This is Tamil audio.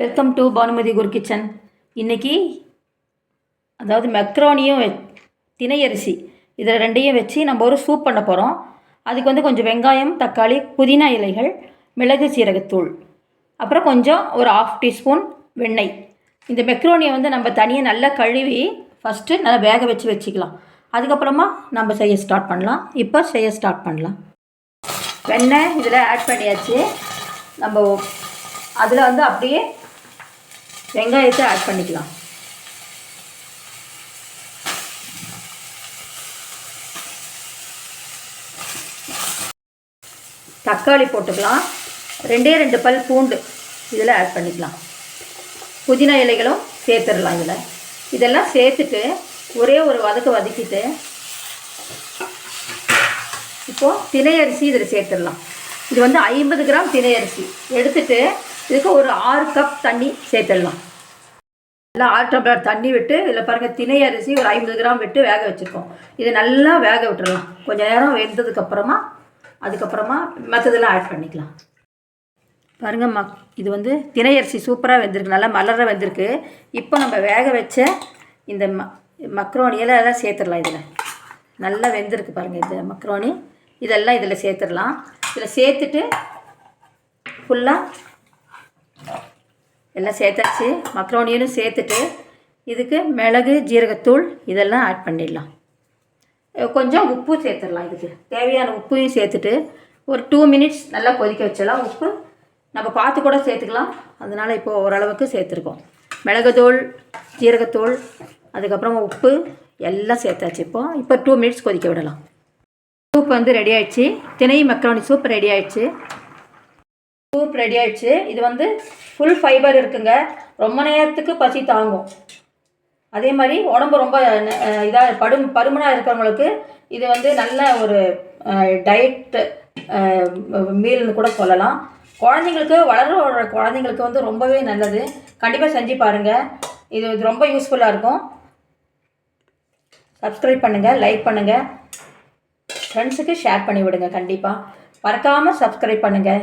Welcome to Bhanumathi Guru kitchen இன்றைக்கி அதாவது மெக்ரோனியும் வெ- இதில் ரெண்டையும் வச்சு நம்ம ஒரு சூப் பண்ண போகிறோம் அதுக்கு வந்து கொஞ்சம் வெங்காயம் தக்காளி புதினா இலைகள் மிளகு சீரகத்தூள். அப்புறம் கொஞ்சம் ஒரு ஆஃப் டீஸ்பூன் வெண்ணெய். இந்த மெக்ரோனியை வந்து நம்ம தனியாக நல்லா கழுவி ஃபஸ்ட்டு நல்லா வேக வச்சு வச்சுக்கலாம். அதுக்கப்புறமா நம்ம செய்ய ஸ்டார்ட் பண்ணலாம். இப்போ செய்ய ஸ்டார்ட் பண்ணலாம். வெண்ணெய் இதில் ஆட் பண்ணியாச்சு. நம்ம அதில் வந்து அப்படியே வெங்காயத்தை ஆட் பண்ணிக்கலாம். தக்காளி போட்டுக்கலாம். ரெண்டே ரெண்டு பல் பூண்டு இதில் ஆட் பண்ணிக்கலாம். புதினா இலைகளும் சேர்த்துடலாம் இதில். இதெல்லாம் சேர்த்துட்டு ஒரே ஒரு வதக்க வதக்கிட்டு இப்போது தினை அரிசி இதில் சேர்த்துடலாம். இது வந்து ஐம்பது கிராம் தினை அரிசி. எடுத்துட்டு இதுக்கு ஒரு ஆறு கப் தண்ணி சேர்த்துடலாம். நல்லா ஆறு டம்ளர் தண்ணி விட்டு இதில் பாருங்கள் தினை அரிசி ஒரு ஐம்பது கிராம் விட்டு வேக வச்சுருக்கோம். இதை நல்லா வேக விட்டுடலாம் கொஞ்சம் நேரம் வெந்ததுக்கப்புறமா அதுக்கப்புறமா மற்றதெல்லாம் ஆட் பண்ணிக்கலாம். பாருங்கள் மக் இது வந்து திணை அரிசி சூப்பராக வெந்திருக்கு. நல்லா மலர வெந்திருக்கு. இப்போ நம்ம வேக வச்ச இந்த ம மக்ரோனியில் எல்லாம் சேர்த்துடலாம் இதில். நல்லா வெந்திருக்கு பாருங்கள் இந்த மக்ரோனி இதெல்லாம் இதில் சேர்த்துடலாம். இதில் சேர்த்துட்டு ஃபுல்லாக எல்லாம் சேர்த்தாச்சு. மக்ரோனியனும் சேர்த்துட்டு இதுக்கு மிளகு ஜீரகத்தூள் இதெல்லாம் ஆட் பண்ணிடலாம். கொஞ்சம் உப்பு சேர்த்துடலாம் இதுக்கு. தேவையான உப்பையும் சேர்த்துட்டு ஒரு டூ மினிட்ஸ் நல்லா கொதிக்க வச்சிடலாம். உப்பு நம்ம பார்த்து கூட சேர்த்துக்கலாம். அதனால் இப்போ ஓரளவுக்கு சேர்த்துருக்கோம். மிளகுத்தூள் ஜீரகத்தூள் அதுக்கப்புறமா உப்பு எல்லாம் சேர்த்தாச்சு இப்போது இப்போ டூ மினிட்ஸ் கொதிக்க விடலாம். சூப் வந்து ரெடி ஆயிடுச்சு. தினை மக்ரோனி சூப் ரெடி ஆயிடுச்சு. சூப் ரெடி ஆயிடுச்சு. இது வந்து ஃபுல் ஃபைபர் இருக்குங்க. ரொம்ப நேரத்துக்கு பசி தாங்கும். அதே மாதிரி உடம்பு ரொம்ப இதாக படும் பருமனாக இருக்கிறவங்களுக்கு இது வந்து நல்ல ஒரு டயட் மீல்னு கூட சொல்லலாம். குழந்தைங்களுக்கு வளர குழந்தைங்களுக்கு வந்து ரொம்பவே நல்லது. கண்டிப்பாக செஞ்சு பாருங்கள் இது இது ரொம்ப யூஸ்ஃபுல்லாக இருக்கும். சப்ஸ்கிரைப் பண்ணுங்கள் லைக் பண்ணுங்கள் ஃப்ரெண்ட்ஸுக்கு ஷேர் பண்ணி விடுங்க கண்டிப்பாக மறக்காமல் சப்ஸ்கிரைப் பண்ணுங்கள்